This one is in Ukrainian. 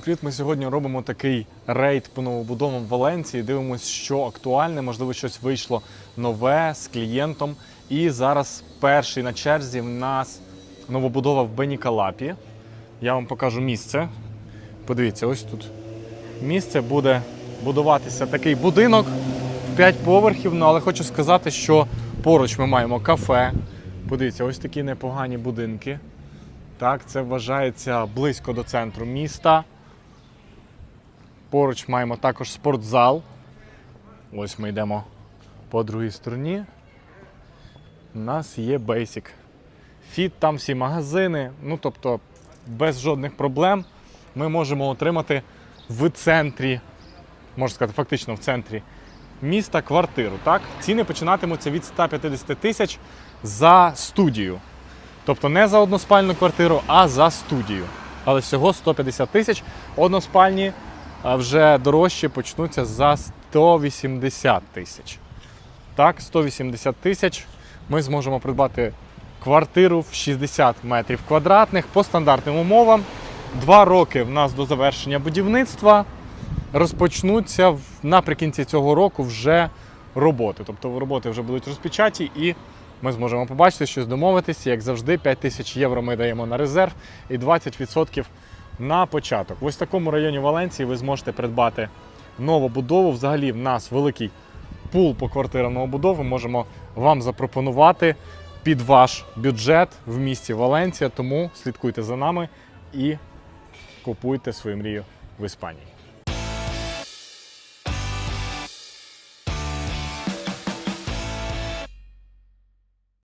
Привіт, ми сьогодні робимо такий рейд по новобудовам Валенції. Дивимося, що актуальне, можливо, щось вийшло нове з клієнтом. І зараз перший на черзі в нас новобудова в Бенікалапі. Я вам покажу місце. Подивіться, ось тут місце буде будуватися такий будинок в 5 поверхів. Ну, але хочу сказати, що поруч ми маємо кафе. Подивіться, ось такі непогані будинки. Так, це вважається близько до центру міста. Поруч маємо також спортзал. Ось ми йдемо по другій стороні. У нас є Basic. Фіт, там всі магазини. Ну, тобто, без жодних проблем ми можемо отримати в центрі, можна сказати, фактично в центрі міста квартиру. Так? Ціни починатимуться від 150 тисяч за студію. Тобто не за односпальну квартиру, а за студію. Але всього 150 тисяч. Односпальні а вже дорожчі почнуться за 180 тисяч. Так, 180 тисяч ми зможемо придбати квартиру в 60 метрів квадратних по стандартним умовам. Два роки в нас до завершення будівництва розпочнуться наприкінці цього року вже роботи. Тобто роботи вже будуть розпочаті і ми зможемо побачити, щось домовитися. Як завжди, 5 тисяч євро ми даємо на резерв і 20% на початок. Ось В такому районі Валенції ви зможете придбати нову будову. Взагалі, в нас великий пул по квартирам новобудови. Можемо вам запропонувати під ваш бюджет в місті Валенція. Тому слідкуйте за нами і купуйте свою мрію в Іспанії.